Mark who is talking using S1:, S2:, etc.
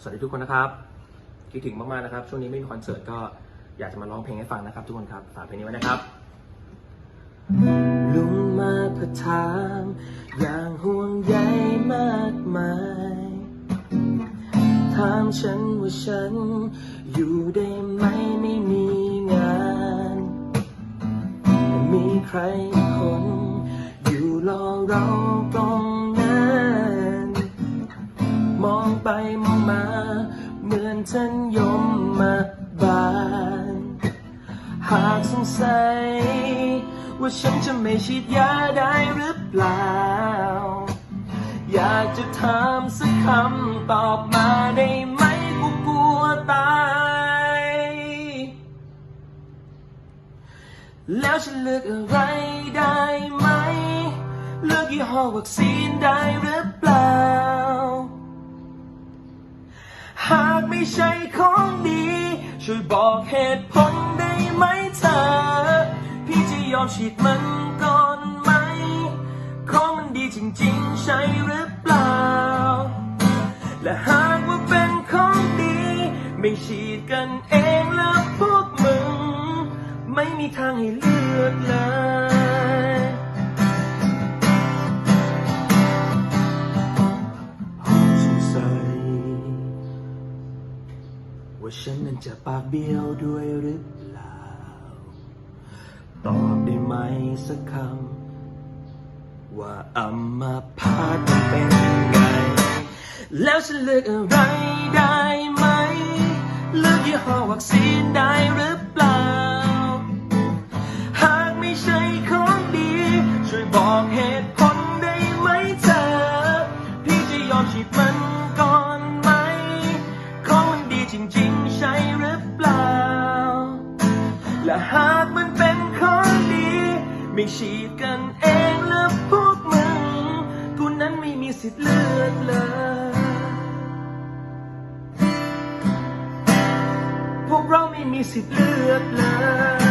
S1: สวัสดีทุกคนนะครับคิดถึงมากๆนะครับ ช่วงนี้ไม่มีคอนเสิร์ตก็อยากจะมาร้องเพลงให้ฟังนะครับ ทุกคนครับฝากเพลงนี้ไว้นะครับ ลุงมาพื่อถามอย่างห่วงใยมากมายถามฉันว่าฉัน อยู่ได้ไหมไม่มีงาน มีใครคน อยู่รอเราตรง มองไปมองมา เหมือนท่านยมมาบาน หากสงสัย ว่าฉันจะไม่ฉีดยาได้หรือเปล่า อยากจะถามสักคำตอบมาได้ไหมกูกลัวตาย แล้วฉันเลือกอะไรได้ไหม เลือกยี่ห้อวัคซีนได้หรือเปล่า ใช่ของดี ช่วยบอกเหตุผลได้ไหมเธอ พี่จะยอมฉีดมันก่อนไหม ของมันดีจริงๆ ใช่หรือเปล่า และหากว่าเป็นของดี ไม่ฉีดกันเองแล้วพวกมึง ไม่มีทางให้เลือกเลย ว่าฉันนั้นจะปากเบี้ยวด้วยหรือเปล่า ตอบได้ไหมสักคำ ว่าอัมพาตเป็นไง แล้วฉันเลือกอะไรได้ไหม เลือกยี่ห้อวัคซีนได้หรือ และหากมันเป็นของดี ไม่ฉีดกันเองและพวกมึง กูนั้นไม่มีสิทธิ์เลือกเลยพวกเราไม่มีสิทธิ์เลือกเลย